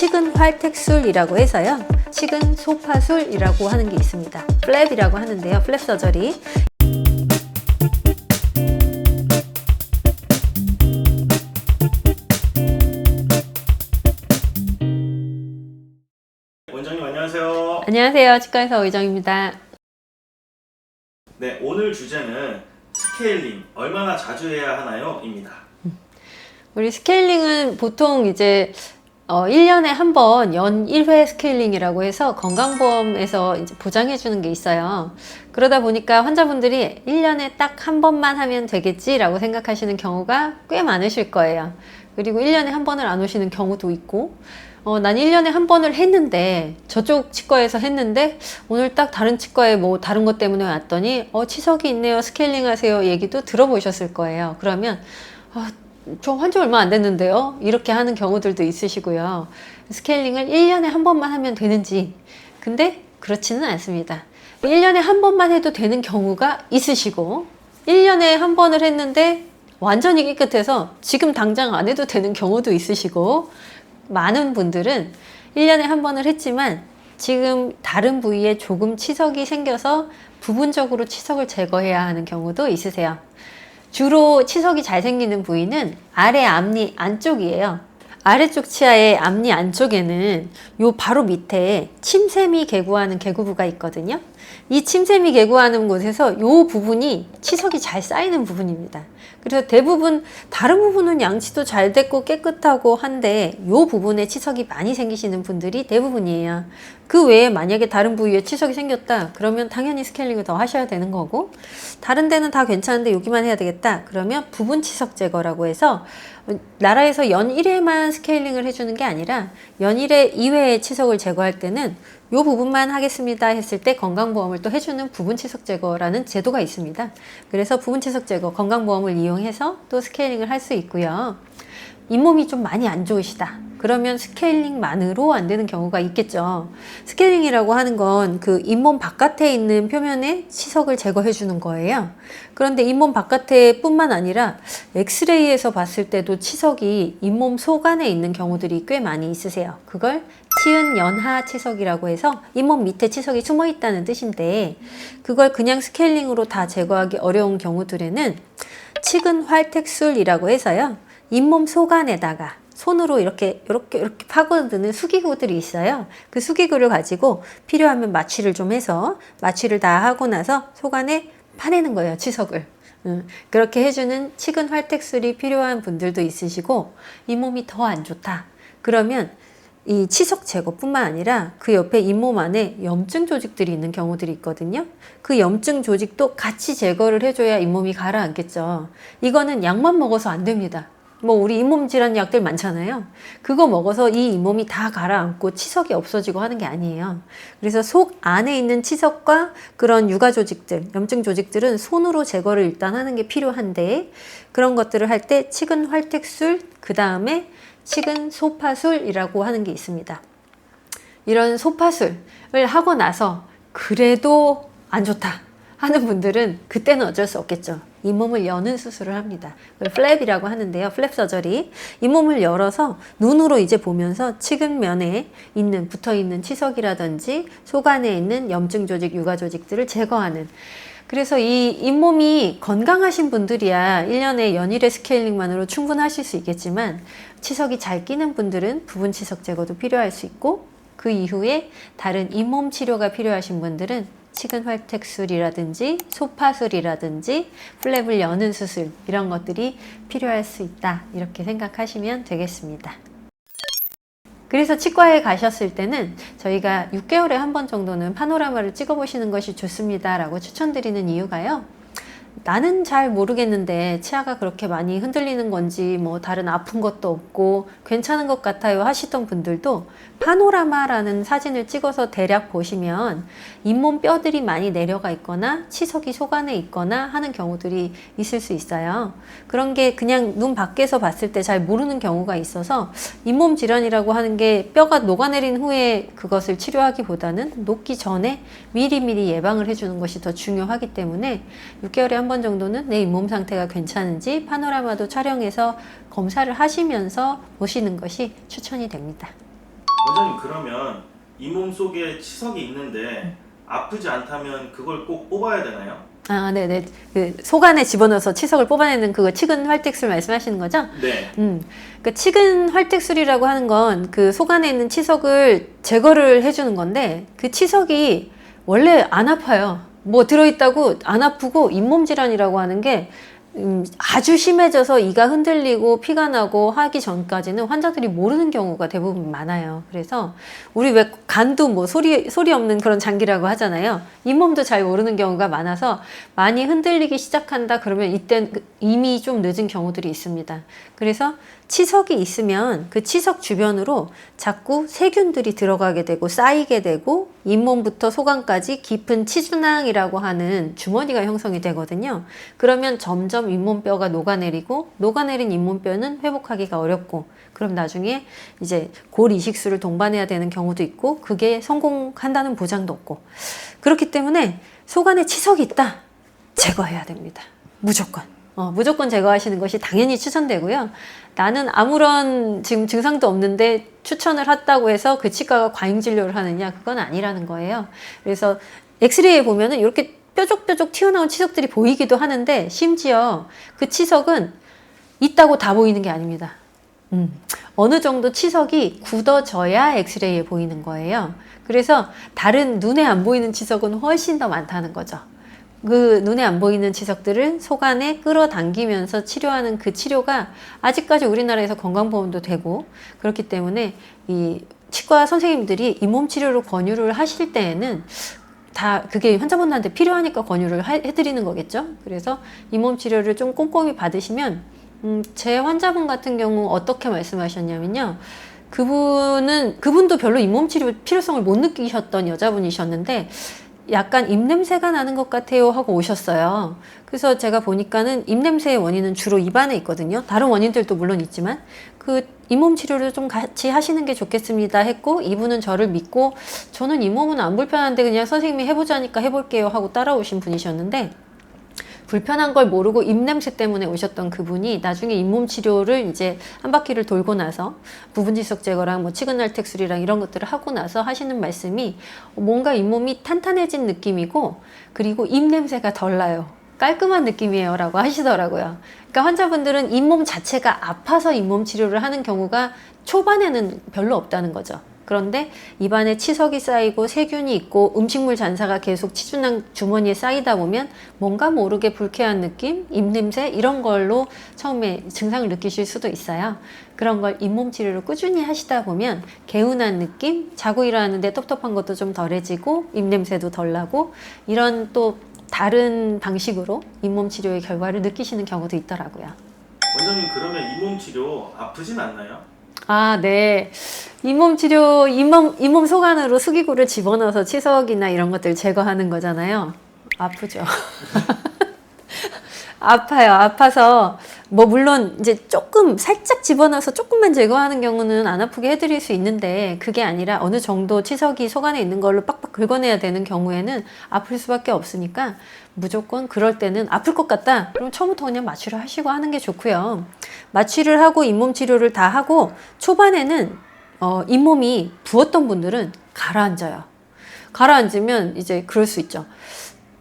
치근 활택술이라고 해서요. 치근 소파술이라고 하는 게 있습니다. 플랩이라고 하는데요. 플랩 서저리. 원장님 안녕하세요. 안녕하세요. 치과의사 의정입니다. 네, 오늘 주제는 스케일링 얼마나 자주 해야 하나요?입니다. 우리 스케일링은 보통 이제 어, 1년에 한 번 연 1회 스케일링이라고 해서 건강보험에서 이제 보장해 주는 게 있어요. 그러다 보니까 환자분들이 1년에 딱 한 번만 하면 되겠지라고 생각하시는 경우가 꽤 많으실 거예요. 그리고 1년에 한 번을 안 오시는 경우도 있고, 어, 난 1년에 한 번을 했는데, 저쪽 치과에서 했는데, 오늘 딱 다른 치과에 뭐 다른 것 때문에 왔더니, 어, 치석이 있네요. 스케일링 하세요. 얘기도 들어보셨을 거예요. 그러면, 아, 저 환자 얼마 안 됐는데요? 이렇게 하는 경우들도 있으시고요. 스케일링을 1년에 한 번만 하면 되는지. 근데 그렇지는 않습니다. 1년에 한 번만 해도 되는 경우가 있으시고, 1년에 한 번을 했는데 완전히 깨끗해서 지금 당장 안 해도 되는 경우도 있으시고, 많은 분들은 1년에 한 번을 했지만 지금 다른 부위에 조금 치석이 생겨서 부분적으로 치석을 제거해야 하는 경우도 있으세요. 주로 치석이 잘 생기는 부위는 아래 앞니 안쪽이에요. 아래쪽 치아의 앞니 안쪽에는 요 바로 밑에 침샘이 개구하는 개구부가 있거든요. 이 침샘이 개구하는 곳에서 요 부분이 치석이 잘 쌓이는 부분입니다. 그래서 대부분 다른 부분은 양치도 잘 됐고 깨끗하고 한데 요 부분에 치석이 많이 생기시는 분들이 대부분이에요. 그 외에 만약에 다른 부위에 치석이 생겼다 그러면 당연히 스케일링을 더 하셔야 되는 거고 다른 데는 다 괜찮은데 여기만 해야 되겠다 그러면 부분 치석 제거라고 해서 나라에서 연 1회만 스케일링을 해주는 게 아니라 연 1회 이외의 치석을 제거할 때는 요 부분만 하겠습니다 했을 때 건강보험을 또 해주는 부분 치석 제거라는 제도가 있습니다. 그래서 부분 치석 제거 건강보험을 이용해서 또 스케일링을 할 수 있고요. 잇몸이 좀 많이 안 좋으시다. 그러면 스케일링만으로 안 되는 경우가 있겠죠. 스케일링이라고 하는 건 그 잇몸 바깥에 있는 표면에 치석을 제거해 주는 거예요. 그런데 잇몸 바깥에 뿐만 아니라 엑스레이에서 봤을 때도 치석이 잇몸 속 안에 있는 경우들이 꽤 많이 있으세요. 그걸 치은 연하 치석이라고 해서 잇몸 밑에 치석이 숨어 있다는 뜻인데 그걸 그냥 스케일링으로 다 제거하기 어려운 경우들에는 치근 활택술이라고 해서요. 잇몸 속 안에다가 손으로 이렇게 이렇게 이렇게 파고드는 수기구들이 있어요. 그 수기구를 가지고 필요하면 마취를 좀 해서 마취를 다 하고 나서 속 안에 파내는 거예요. 치석을. 음, 그렇게 해주는 치근 활택술이 필요한 분들도 있으시고 잇몸이 더 안 좋다. 그러면 이 치석 제거뿐만 아니라 그 옆에 잇몸 안에 염증 조직들이 있는 경우들이 있거든요. 그 염증 조직도 같이 제거를 해줘야 잇몸이 가라앉겠죠. 이거는 약만 먹어서 안 됩니다. 뭐 우리 잇몸 질환 약들 많잖아요. 그거 먹어서 이 잇몸이 다 가라앉고 치석이 없어지고 하는 게 아니에요. 그래서 속 안에 있는 치석과 그런 육아 조직들, 염증 조직들은 손으로 제거를 일단 하는 게 필요한데 그런 것들을 할 때 치근 활택술, 그 다음에 치근 소파술이라고 하는 게 있습니다. 이런 소파술을 하고 나서 그래도 안 좋다 하는 분들은 그때는 어쩔 수 없겠죠. 잇몸을 여는 수술을 합니다. 플랩이라고 하는데요. 플랩 서저리. 잇몸을 열어서 눈으로 이제 보면서 치근면에 있는 붙어 있는 치석이라든지 속 안에 있는 염증 조직, 육아 조직들을 제거하는 그래서 이 잇몸이 건강하신 분들이야 1년에 연일의 스케일링만으로 충분하실 수 있겠지만 치석이 잘 끼는 분들은 부분 치석 제거도 필요할 수 있고 그 이후에 다른 잇몸 치료가 필요하신 분들은 치근 활택술이라든지 소파술이라든지 플랩을 여는 수술 이런 것들이 필요할 수 있다 이렇게 생각하시면 되겠습니다. 그래서 치과에 가셨을 때는 저희가 6개월에 한 번 정도는 파노라마를 찍어보시는 것이 좋습니다 라고 추천드리는 이유가요. 나는 잘 모르겠는데 치아가 그렇게 많이 흔들리는 건지 뭐 다른 아픈 것도 없고 괜찮은 것 같아요 하시던 분들도 파노라마라는 사진을 찍어서 대략 보시면 잇몸 뼈들이 많이 내려가 있거나 치석이 속 안에 있거나 하는 경우들이 있을 수 있어요. 그런 게 그냥 눈 밖에서 봤을 때 잘 모르는 경우가 있어서 잇몸 질환이라고 하는 게 뼈가 녹아내린 후에 그것을 치료하기보다는 녹기 전에 미리미리 예방을 해주는 것이 더 중요하기 때문에 6개월에 한 번 정도는 내 잇몸 상태가 괜찮은지 파노라마도 촬영해서 검사를 하시면서 보시는 것이 추천이 됩니다. 원장님 그러면 이 몸 속에 치석이 있는데 아프지 않다면 그걸 꼭 뽑아야 되나요? 아, 네네. 그 속 안에 집어넣어서 치석을 뽑아내는 그거 치근 활택술 말씀하시는 거죠? 네. 음, 그 치근 활택술이라고 하는 건 그 속 안에 있는 치석을 제거를 해주는 건데 그 치석이 원래 안 아파요. 뭐 들어있다고 안 아프고 잇몸 질환이라고 하는 게 음, 아주 심해져서 이가 흔들리고 피가 나고 하기 전까지는 환자들이 모르는 경우가 대부분 많아요. 그래서 우리 왜 간도 뭐 소리 소리 없는 그런 장기라고 하잖아요. 잇몸도 잘 모르는 경우가 많아서 많이 흔들리기 시작한다 그러면 이때 이미 좀 늦은 경우들이 있습니다. 그래서 치석이 있으면 그 치석 주변으로 자꾸 세균들이 들어가게 되고 쌓이게 되고 잇몸부터 소관까지 깊은 치주낭이라고 하는 주머니가 형성이 되거든요. 그러면 점점 잇몸뼈가 녹아내리고 녹아내린 잇몸뼈는 회복하기가 어렵고 그럼 나중에 이제 골 이식술을 동반해야 되는 경우도 있고 그게 성공한다는 보장도 없고 그렇기 때문에 속안에 치석이 있다 제거해야 됩니다. 무조건. 어, 무조건 제거하시는 것이 당연히 추천되고요. 나는 아무런 지금 증상도 없는데 추천을 했다고 해서 그 치과가 과잉 진료를 하느냐 그건 아니라는 거예요. 그래서 엑스레이에 보면은 이렇게 뾰족뾰족 튀어나온 치석들이 보이기도 하는데 심지어 그 치석은 있다고 다 보이는 게 아닙니다. 음, 어느 정도 치석이 굳어져야 엑스레이에 보이는 거예요. 그래서 다른 눈에 안 보이는 치석은 훨씬 더 많다는 거죠. 그 눈에 안 보이는 치석들을 속 안에 끌어당기면서 치료하는 그 치료가 아직까지 우리나라에서 건강보험도 되고 그렇기 때문에 이 치과 선생님들이 잇몸 치료를 권유를 하실 때에는 다 그게 환자분들한테 필요하니까 권유를 하- 해드리는 거겠죠. 그래서 잇몸 치료를 좀 꼼꼼히 받으시면 음, 제 환자분 같은 경우 어떻게 말씀하셨냐면요. 그분은 그분도 별로 잇몸 치료 필요성을 못 느끼셨던 여자분이셨는데 약간 입냄새가 나는 것 같아요 하고 오셨어요. 그래서 제가 보니까는 입냄새의 원인은 주로 입안에 있거든요. 다른 원인들도 물론 있지만 그 잇몸 치료를 좀 같이 하시는 게 좋겠습니다 했고 이분은 저를 믿고 저는 잇몸은 안 불편한데 그냥 선생님이 해보자니까 해볼게요 하고 따라오신 분이셨는데 불편한 걸 모르고 입냄새 때문에 오셨던 그분이 나중에 잇몸 치료를 이제 한 바퀴를 돌고 나서 부분 지석 제거랑 뭐 치근날텍술이랑 이런 것들을 하고 나서 하시는 말씀이 뭔가 잇몸이 탄탄해진 느낌이고 그리고 입냄새가 덜 나요. 깔끔한 느낌이에요 라고 하시더라고요. 그러니까 환자분들은 잇몸 자체가 아파서 잇몸 치료를 하는 경우가 초반에는 별로 없다는 거죠. 그런데 입안에 치석이 쌓이고 세균이 있고 음식물 잔사가 계속 치주낭 주머니에 쌓이다 보면 뭔가 모르게 불쾌한 느낌, 입냄새 이런 걸로 처음에 증상을 느끼실 수도 있어요. 그런 걸 잇몸 치료를 꾸준히 하시다 보면 개운한 느낌, 자고 일어나는데 텁텁한 것도 좀 덜해지고 입냄새도 덜 나고 이런 또 다른 방식으로 잇몸 치료의 결과를 느끼시는 경우도 있더라고요. 원장님 그러면 이몸 치료 아프진 않나요? 아, 네. 잇몸 치료, 잇몸, 잇몸 속안으로 수기구를 집어넣어서 치석이나 이런 것들 제거하는 거잖아요. 아프죠. 아파요. 아파서, 뭐, 물론, 이제 조금, 살짝 집어넣어서 조금만 제거하는 경우는 안 아프게 해드릴 수 있는데, 그게 아니라 어느 정도 치석이 속 안에 있는 걸로 빡빡 긁어내야 되는 경우에는 아플 수밖에 없으니까, 무조건 그럴 때는 아플 것 같다? 그럼 처음부터 그냥 마취를 하시고 하는 게 좋고요. 마취를 하고 잇몸 치료를 다 하고, 초반에는, 어, 잇몸이 부었던 분들은 가라앉아요. 가라앉으면 이제 그럴 수 있죠.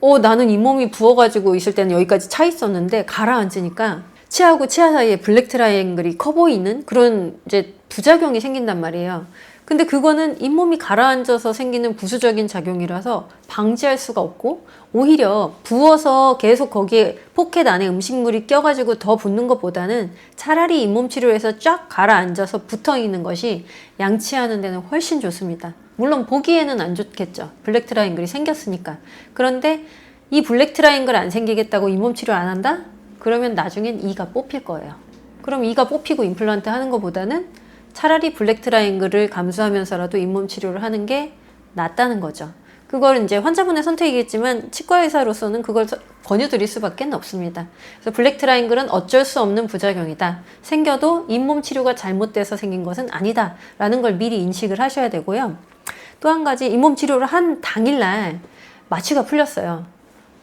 어, 나는 잇몸이 부어가지고 있을 때는 여기까지 차 있었는데 가라앉으니까 치아하고 치아 사이에 블랙 트라이앵글이 커 보이는 그런 이제 부작용이 생긴단 말이에요. 근데 그거는 잇몸이 가라앉아서 생기는 부수적인 작용이라서 방지할 수가 없고 오히려 부어서 계속 거기에 포켓 안에 음식물이 껴가지고 더 붓는 것보다는 차라리 잇몸 치료에서 쫙 가라앉아서 붙어 있는 것이 양치하는 데는 훨씬 좋습니다. 물론 보기에는 안 좋겠죠. 블랙 트라이앵글이 생겼으니까. 그런데 이 블랙 트라이앵글 안 생기겠다고 잇몸 치료 안 한다? 그러면 나중엔 이가 뽑힐 거예요. 그럼 이가 뽑히고 임플란트 하는 것보다는 차라리 블랙 트라이앵글을 감수하면서라도 잇몸 치료를 하는 게 낫다는 거죠. 그걸 이제 환자분의 선택이겠지만 치과 의사로서는 그걸 서- 권유드릴 수밖에 없습니다. 그래서 블랙 트라이앵글은 어쩔 수 없는 부작용이다. 생겨도 잇몸 치료가 잘못돼서 생긴 것은 아니다라는 걸 미리 인식을 하셔야 되고요. 또 한 가지 잇몸 치료를 한 당일날 마취가 풀렸어요.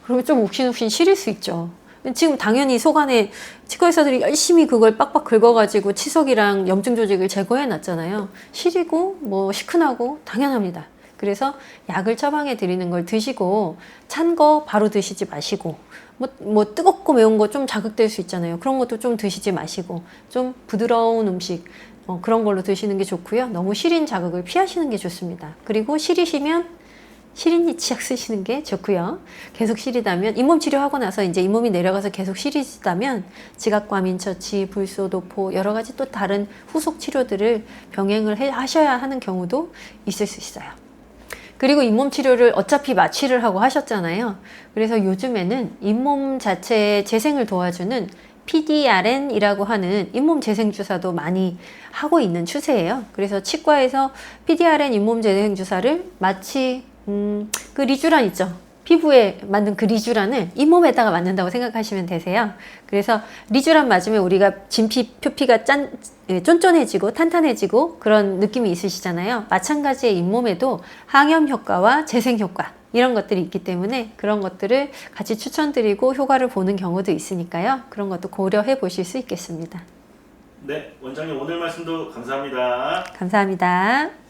그러면 좀 욱신욱신 시릴 수 있죠. 지금 당연히 속안에 치과 의사들이 열심히 그걸 빡빡 긁어가지고 치석이랑 염증 조직을 제거해 놨잖아요. 시리고 뭐 시큰하고 당연합니다. 그래서 약을 처방해 드리는 걸 드시고 찬 거 바로 드시지 마시고 뭐, 뭐 뜨겁고 매운 거 좀 자극될 수 있잖아요. 그런 것도 좀 드시지 마시고 좀 부드러운 음식 어, 그런 걸로 드시는 게 좋고요. 너무 시린 자극을 피하시는 게 좋습니다. 그리고 시리시면 시린이 치약 쓰시는 게 좋고요. 계속 시리다면 잇몸 치료하고 나서 이제 잇몸이 내려가서 계속 시리시다면 지각과민 처치, 불소도포 여러 가지 또 다른 후속 치료들을 병행을 해, 하셔야 하는 경우도 있을 수 있어요. 그리고 잇몸 치료를 어차피 마취를 하고 하셨잖아요. 그래서 요즘에는 잇몸 자체의 재생을 도와주는 PDRN이라고 하는 잇몸 재생 주사도 많이 하고 있는 추세예요. 그래서 치과에서 PDRN 잇몸 재생 주사를 마치 음, 그 리쥬란 있죠. 피부에 맞는 그 리쥬란을 잇몸에다가 맞는다고 생각하시면 되세요. 그래서 리쥬란 맞으면 우리가 진피 표피가 짠 예, 쫀쫀해지고 탄탄해지고 그런 느낌이 있으시잖아요. 마찬가지의 잇몸에도 항염 효과와 재생 효과 이런 것들이 있기 때문에 그런 것들을 같이 추천드리고 효과를 보는 경우도 있으니까요. 그런 것도 고려해 보실 수 있겠습니다. 네, 원장님 오늘 말씀도 감사합니다. 감사합니다.